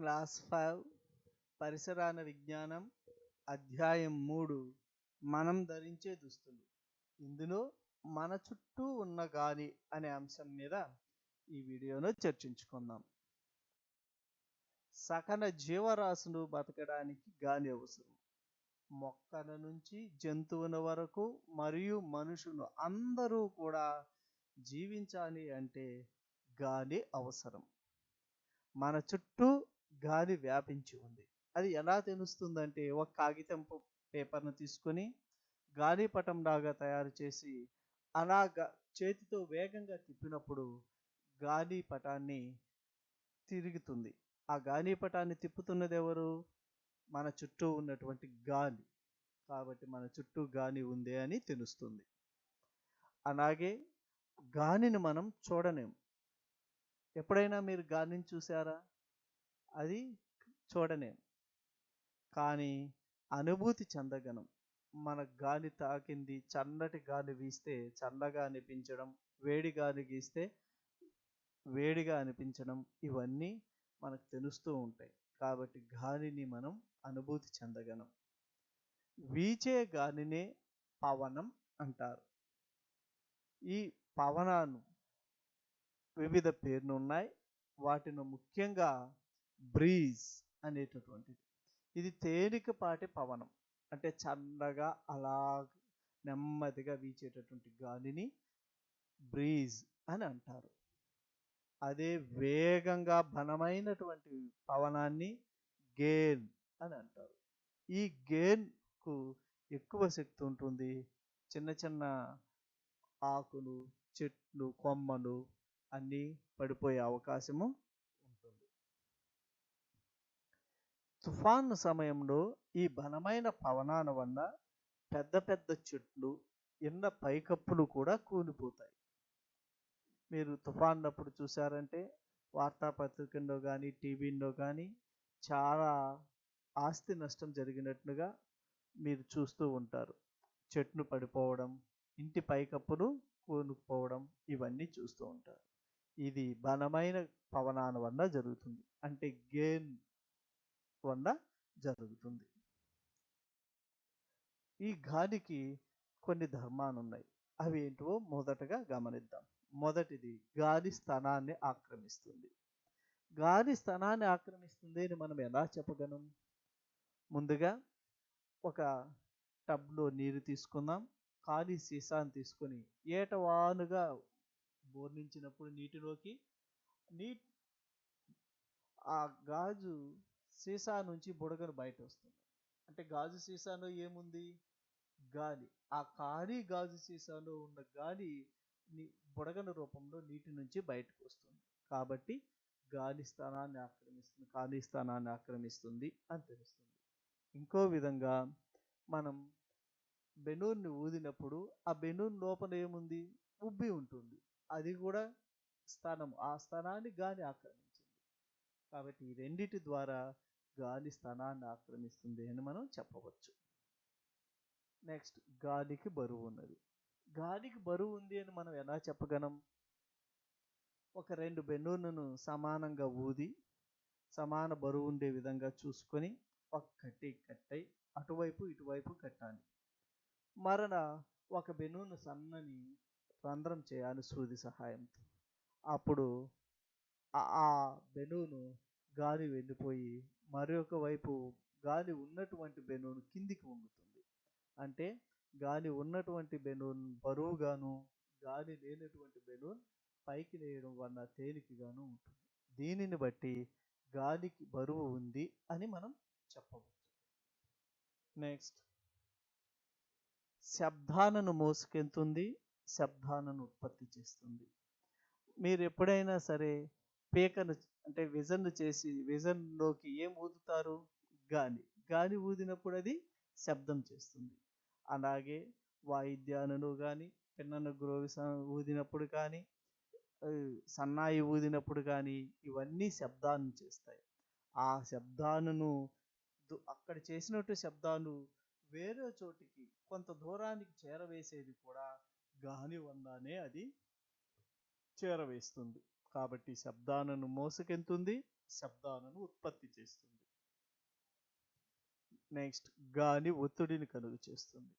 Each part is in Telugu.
క్లాస్ ఫైవ్ పరిసరాల విజ్ఞానం అధ్యాయం మూడు మనం ధరించే దుస్తులు. ఇందులో మన చుట్టూ ఉన్న గాలి అనే అంశం మీద ఈ వీడియోలో చర్చించుకుందాం. సకల జీవరాశులు బతకడానికి గాలి అవసరం. మొక్కల నుంచి జంతువుల వరకు మరియు మనుషులు అందరూ కూడా జీవించాలి అంటే గాలి అవసరం. మన చుట్టూ గాలి వ్యాపించి ఉంది. అది ఎలా తెలుస్తుందంటే ఒక కాగితం పేపర్ను తీసుకొని గాలిపటం లాగా తయారు చేసి అలాగా చేతితో వేగంగా తిప్పినప్పుడు గాలిపటాన్ని తిరుగుతుంది. ఆ గాలిపటాన్ని తిప్పుతున్నది ఎవరు మన చుట్టూ ఉన్నటువంటి గాలి. కాబట్టి మన చుట్టూ గాలి ఉంది అని తెలుస్తుంది. అలాగే గాలిని మనం చూడలేం. ఎప్పుడైనా మీరు గాలిని చూసారా? అది చూడలేం కానీ అనుభూతి చెందగలం మన గాలి తాకింది చల్లటి గాలి వీస్తే చల్లగా అనిపించడం వేడి గాలి గీస్తే వేడిగా అనిపించడం ఇవన్నీ మనకు తెలుస్తూ ఉంటాయి. కాబట్టి గాలిని మనం అనుభూతి చెందగలం వీచే గాలినే పవనం అంటారు. ఈ పవనాలు వివిధ పేర్లు ఉన్నాయి వాటిని ముఖ్యంగా బ్రీజ్ అనేటటువంటిది. ఇది తేలికపాటి పవనం. అంటే చల్లగా అలా నెమ్మదిగా వీచేటటువంటి గాలిని బ్రీజ్ అని అంటారు. అదే వేగంగా బలమైనటువంటి పవనాన్ని గేన్ అని అంటారు. ఈ గేన్కు ఎక్కువ శక్తి ఉంటుంది. చిన్న చిన్న ఆకులు చెట్లు కొమ్మలు అన్నీ పడిపోయే అవకాశము ఉంటుంది తుఫాను సమయంలో ఈ బలమైన పవనాల వల్ల పెద్ద పెద్ద చెట్లు ఎన్న పైకప్పులు కూడా కూలిపోతాయి. మీరు తుఫాన్లప్పుడు చూసారంటే వార్తాపత్రికల్లో కానీ టీవీల్లో కానీ చాలా ఆస్తి నష్టం జరిగినట్లుగా మీరు చూస్తూ ఉంటారు. చెట్లు పడిపోవడం ఇంటి పైకప్పులు కూలిపోవడం ఇవన్నీ చూస్తూ ఉంటారు. ఇది బలమైన పవనాల వల్ల జరుగుతుంది. అంటే గేమ్ వండ జరుగుతుంది. ఈ గాలికి కొన్ని ధర్మాలు ఉన్నాయి అవి ఏంటో మొదటగా గమనిద్దాం. మొదటిది గాలి స్థానాన్ని ఆక్రమిస్తుంది. గాలి స్థానాన్ని ఆక్రమిస్తుంది అని మనం ఎలా చెప్పగలం? ముందుగా ఒక టబ్లో నీరు తీసుకుందాం. ఖాళీ సీసాను తీసుకొని ఏటవానుగా బోర్నించినప్పుడు నీటిలోకి నీ ఆ గాజు సీసా నుంచి బుడగను బయట వస్తుంది అంటే గాజు సీసాలో ఏముంది? గాలి. ఆ ఖాళీ గాజు సీసాలో ఉన్న గాలి బుడగన రూపంలో నీటి నుంచి బయటకు వస్తుంది కాబట్టి గాలి స్థానాన్ని ఆక్రమిస్తుంది ఖాళీ స్థానాన్ని ఆక్రమిస్తుంది అని తెలుస్తుంది. ఇంకో విధంగా మనం బెనూర్ని ఊదినప్పుడు ఆ బెనూర్ లోపల ఏముంది? ఉబ్బి ఉంటుంది. అది కూడా స్థానం ఆ స్థానాన్ని గాలి ఆక్రమించింది. కాబట్టి ఈ రెండిటి ద్వారా గాలి స్థానాన్ని ఆక్రమిస్తుంది అని మనం చెప్పవచ్చు. నెక్స్ట్ గాలికి బరువు ఉన్నది. గాలికి బరువు ఉంది అని మనం ఎలా చెప్పగలం? ఒక రెండు బెలూన్లను సమానంగా ఊది సమాన బరువు ఉండే విధంగా చూసుకొని ఒక్కటి కట్టై అటువైపు ఇటువైపు కట్టాలి. మరణ ఒక బెలూన్ సన్నని రంధ్రం చేయాలి సూది సహాయంతో. అప్పుడు ఆ ఆ బెలూను గాలి వెళ్ళిపోయి మరొక వైపు గాలి ఉన్నటువంటి బెలూన్ కిందికి వంగుతుంది. అంటే గాలి ఉన్నటువంటి బెలూన్ బరువుగాను గాలి లేనటువంటి బెలూన్ పైకి లేయడం వల్ల తేలికగాను ఉంటుంది. దీనిని బట్టి గాలికి బరువు ఉంది అని మనం చెప్పవచ్చు. నెక్స్ట్ శబ్దాలను మోసుకెళ్తుంది శబ్దాలను ఉత్పత్తి చేస్తుంది. మీరు ఎప్పుడైనా సరే పీకను అంటే విజన్ చేసి విజన్లోకి ఏం ఊదుతారు? గాలి. గాలి ఊదినప్పుడు అది శబ్దం చేస్తుంది. అలాగే వాయిద్యాలను కానీ పిన్నను గ్రోవి ఊదినప్పుడు కానీ సన్నాయి ఊదినప్పుడు కానీ ఇవన్నీ శబ్దాన్ని చేస్తాయి. ఆ శబ్దాలను దు- అక్కడ చేసినట్టు శబ్దాలు వేరే చోటికి కొంత దూరానికి చేరవేసేది కూడా గాలి వల్లనే అది చేరవేస్తుంది. కాబట్టి శబ్దాలను మోసకెంతుంది శబ్దాలను ఉత్పత్తి చేస్తుంది. నెక్స్ట్ గాలి ఒత్తిడిని కలుగు చేస్తుంది.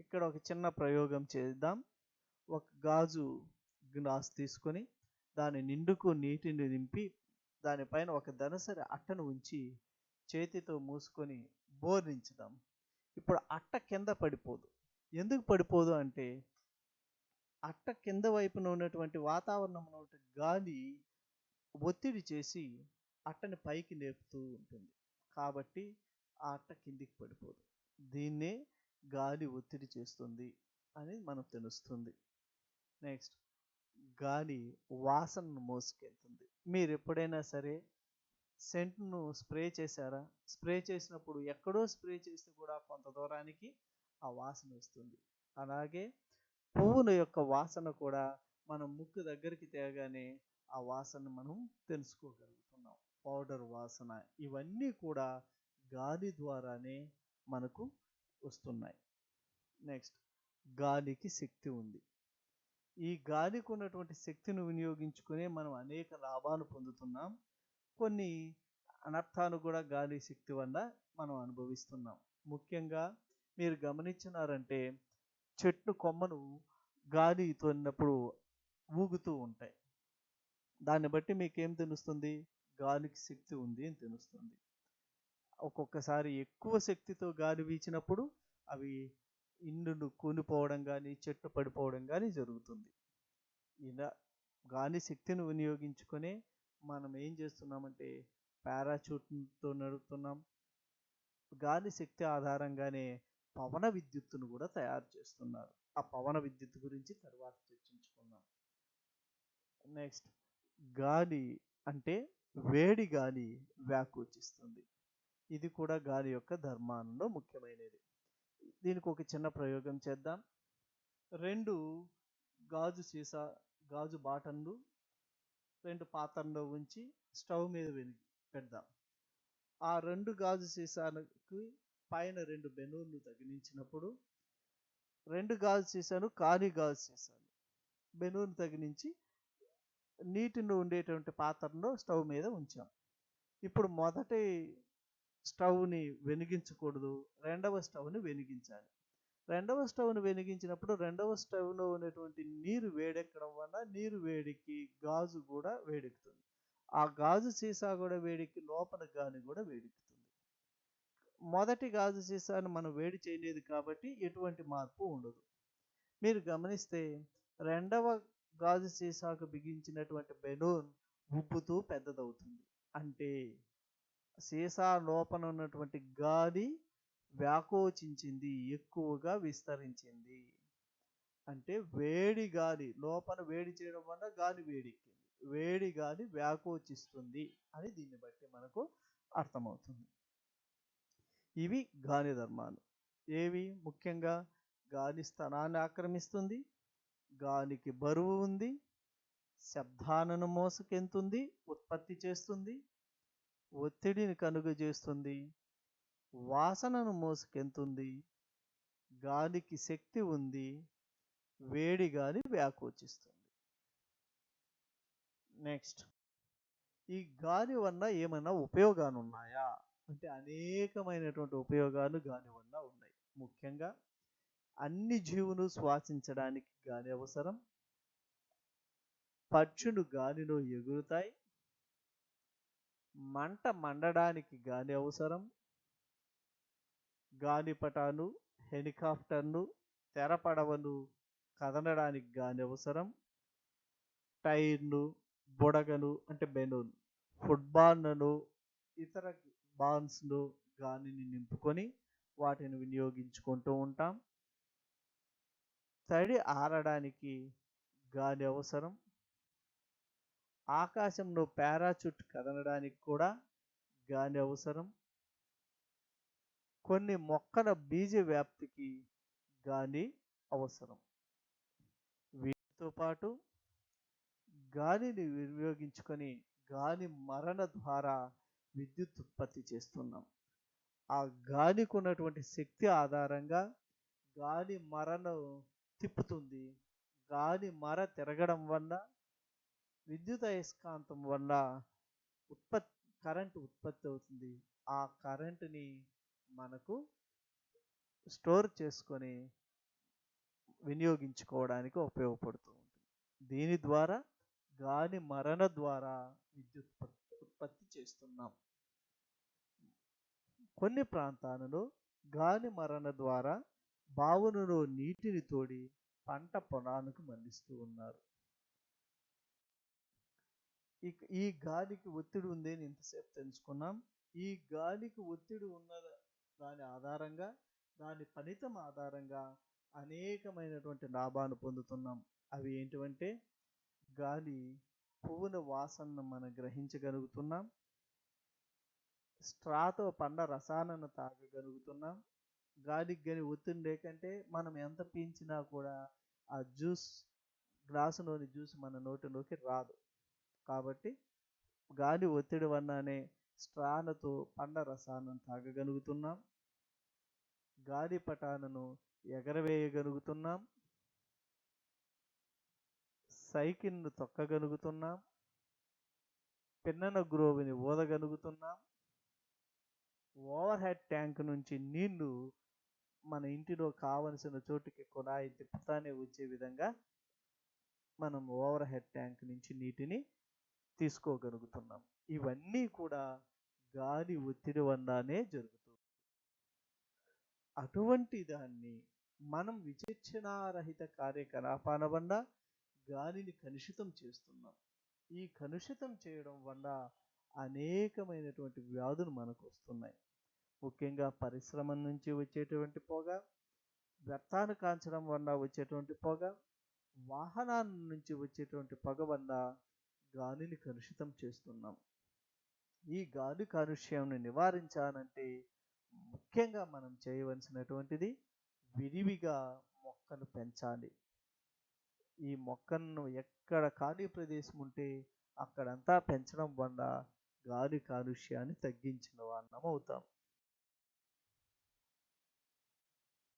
ఇక్కడ ఒక చిన్న ప్రయోగం చేద్దాం. ఒక గాజు గ్లాస్ తీసుకొని దాని నిండుకు నీటిని నింపి దానిపైన ఒక దనసరి అట్టను ఉంచి చేతితో మూసుకొని బోర్నించుదాం ఇప్పుడు అట్ట కింద పడిపోదు. ఎందుకు పడిపోదు అంటే అట్ట కింద వైపున ఉన్నటువంటి వాతావరణంలో గాలి ఒత్తిడి చేసి అట్టని పైకి లేపుతూ ఉంటుంది. కాబట్టి ఆ అట్ట కిందికి పడిపోదు. దీన్నే గాలి ఒత్తిడి చేస్తుంది అని మనం తెలుస్తుంది. నెక్స్ట్ గాలి వాసనను మోసుకెళ్తుంది. మీరు ఎప్పుడైనా సరే సెంట్ను స్ప్రే చేశారా? స్ప్రే చేసినప్పుడు ఎక్కడో స్ప్రే చేస్తే కూడా కొంత దూరానికి ఆ వాసన వస్తుంది. అలాగే పువ్వుల యొక్క వాసన కూడా మనం ముక్కు దగ్గరికి తేగానే ఆ వాసన మనం తెలుసుకోగలుగుతున్నాం. పౌడర్ వాసన ఇవన్నీ కూడా గాలి ద్వారానే మనకు వస్తున్నాయి. నెక్స్ట్ గాలికి శక్తి ఉంది. ఈ గాలికి ఉన్నటువంటి శక్తిని వినియోగించుకునే మనం అనేక లాభాలు పొందుతున్నాం. కొన్ని అనర్థాలు కూడా గాలి శక్తి వల్ల మనం అనుభవిస్తున్నాం. ముఖ్యంగా మీరు గమనించినారంటే చెట్టు కొమ్మను గాలి తోలినప్పుడు ఊగుతూ ఉంటాయి. దాన్ని బట్టి మీకేం తెలుస్తుంది? గాలికి శక్తి ఉంది అని తెలుస్తుంది. ఒక్కొక్కసారి ఎక్కువ శక్తితో గాలి వీచినప్పుడు అవి ఇండ్లు కూలిపోవడం కానీ చెట్టు పడిపోవడం కానీ జరుగుతుంది. ఇలా గాలి శక్తిని వినియోగించుకొని మనం ఏం చేస్తున్నామంటే పారాచూట్తో నడుపుతున్నాం. గాలి శక్తి ఆధారంగానే పవన విద్యుత్తును కూడా తయారు చేస్తున్నారు. ఆ పవన విద్యుత్ గురించి తర్వాత చర్చించుకుందాం. నెక్స్ట్ గాలి అంటే వేడి గాలి వ్యాకోచిస్తుంది. ఇది కూడా గాలి యొక్క ధర్మానంలో ముఖ్యమైనది. దీనికి ఒక చిన్న ప్రయోగం చేద్దాం. రెండు గాజు సీసా గాజు బాటన్లు రెండు పాత్రల్లో ఉంచి స్టవ్ మీద వెలిగి పెడదాం. ఆ రెండు గాజు సీసాలకి పైన రెండు బెలూన్లు తగిలించినప్పుడు రెండు గాజు సీసాను ఖాళీ గాజు సీసాను బెలూన్ తగిలించి నీటిని ఉండేటువంటి పాత్రను స్టవ్ మీద ఉంచాం. ఇప్పుడు మొదటి స్టవ్ని వెలిగించకూడదు రెండవ స్టవ్ని వెలిగించాలి. రెండవ స్టవ్ను వెలిగించినప్పుడు రెండవ స్టవ్లో ఉన్నటువంటి నీరు వేడెక్కడం వల్ల నీరు వేడికి గాజు కూడా వేడెక్కుతుంది. ఆ గాజు సీసా కూడా వేడెక్కి లోపల గాలి కూడా వేడెక్కుతుంది. మొదటి గాజు సీసాను మనం వేడి చేయలేదు కాబట్టి ఎటువంటి మార్పు ఉండదు. మీరు గమనిస్తే రెండవ గాజు సీసాకు బిగించినటువంటి బెలూన్ ఉబ్బుతూ పెద్దదవుతుంది. అంటే సీసా లోపల ఉన్నటువంటి గాలి వ్యాకోచించింది ఎక్కువగా విస్తరించింది. అంటే వేడి గాలి లోపల వేడి చేయడం వల్ల గాలి వేడెక్కింది. వేడి గాలి వ్యాకోచిస్తుంది అని దీన్ని బట్టి మనకు అర్థమవుతుంది. ఇవి గాని ధర్మాలు. ఏవి? ముఖ్యంగా గాలి స్థనాన్ని ఆక్రమిస్తుంది గాలికి బరువు ఉంది శబ్దాలను మోసుకెంతుంది ఉత్పత్తి చేస్తుంది ఒత్తిడిని కనుగజేస్తుంది వాసనను మోసుకెంతుంది గాలికి శక్తి ఉంది వేడి గాలి వ్యాకోచిస్తుంది. నెక్స్ట్. ఈ గాలి వల్ల ఏమైనా ఉపయోగాలు ఉన్నాయా అంటే అనేకమైనటువంటి ఉపయోగాలు గాలి వల్ల ఉన్నాయి. ముఖ్యంగా అన్ని జీవులు శ్వాసించడానికి గాలి అవసరం. పక్షులు గాలిలో ఎగురుతాయి. మంట మండడానికి గాలి అవసరం. గాలిపటాలు హెలికాప్టర్లు తెరపడవలు కదలడానికి గాలి అవసరం. టైర్లు బుడగలు అంటే బెలూన్ ఫుట్బాల్లను ఇతర బాల్స్లు గాలిని నింపుకొని వాటిని వినియోగించుకుంటూ ఉంటాం. తడి ఆరడానికి గాలి అవసరం. ఆకాశంలో పారాచూట్ కదలడానికి కూడా గాలి అవసరం. కొన్ని మొక్కల బీజ వ్యాప్తికి గాలి అవసరం. వీటితో పాటు గాలిని వినియోగించుకొని గాలి మరణ ద్వారా విద్యుత్ ఉత్పత్తి చేస్తున్నాం. ఆ గాలికి ఉన్నటువంటి శక్తి ఆధారంగా గాలి మరను తిప్పుతుంది. గాలి మర తిరగడం వల్ల విద్యుత్ అయస్కాంతం వల్ల ఉత్పత్తి కరెంట్ ఉత్పత్తి అవుతుంది. ఆ కరెంటుని మనకు స్టోర్ చేసుకొని వినియోగించుకోవడానికి ఉపయోగపడుతూ ఉంటుంది. దీని ద్వారా గాలి మరణ ద్వారా విద్యుత్ ఉత్పత్తి- చేస్తున్నాం. కొన్ని ప్రాంతాలలో గాలి మరణ ద్వారా బావులలో నీటిని తోడి పంట పొలానికి మళ్ళిస్తూ ఉన్నారు. ఈ గాలికి ఒత్తిడి ఉంది అని ఇంతసేపు తెలుసుకున్నాం. ఈ గాలికి ఒత్తిడి ఉన్న దాని ఆధారంగా దాని ఫలితం ఆధారంగా అనేకమైనటువంటి లాభాలు పొందుతున్నాం. అవి ఏంటివంటే గాలి పువ్వుల వాసనను మనం గ్రహించగలుగుతున్నాం. స్ట్రాతో పండ రసాలను తాగగలుగుతున్నాం. గాలికి గని ఒత్తిడి లేకంటే మనం ఎంత పీంచినా కూడా ఆ జ్యూస్ గ్లాసులోని జ్యూస్ మన నోటిలోకి రాదు. కాబట్టి గాలి ఒత్తిడి వల్లనే స్ట్రాలతో పండ రసాలను తాగగలుగుతున్నాం. గాలి పటాలను ఎగరవేయగలుగుతున్నాం. సైకిల్ను తొక్కగలుగుతున్నాం. పిన్నన గ్రోవిని ఊదగలుగుతున్నాం. ఓవర్ హెడ్ ట్యాంక్ నుంచి నీళ్ళు మన ఇంటిలో కావలసిన చోటుకి కుళాయి తిప్పుతానే వచ్చే విధంగా మనం ఓవర్ హెడ్ ట్యాంక్ నుంచి నీటిని తీసుకోగలుగుతున్నాం. ఇవన్నీ కూడా గాలి ఒత్తిడి వల్లనే జరుగుతుంది అటువంటి దాన్ని మనం విచక్షణారహిత కార్యకలాపాల వల్ల గాలిని కలుషితం చేస్తున్నాం. ఈ కలుషితం చేయడం వల్ల అనేకమైనటువంటి వ్యాధులు మనకు వస్తున్నాయి ముఖ్యంగా పరిశ్రమ నుంచి వచ్చేటువంటి పొగ వ్యర్థాలు కాల్చడం వల్ల వచ్చేటువంటి పొగ వాహనాల నుంచి వచ్చేటువంటి పొగ వల్ల గాలిని కలుషితం చేస్తున్నాం. ఈ గాలి కాలుష్యాన్ని నివారించాలంటే ముఖ్యంగా మనం చేయవలసినటువంటిది విరివిగా మొక్కలు పెంచాలి. ఈ మొక్కలను ఎక్కడ ఖాళీ ప్రదేశం ఉంటే అక్కడంతా పెంచడం వల్ల గాలి కాలుష్యాన్ని తగ్గించిన వాళ్ళం అవుతాం.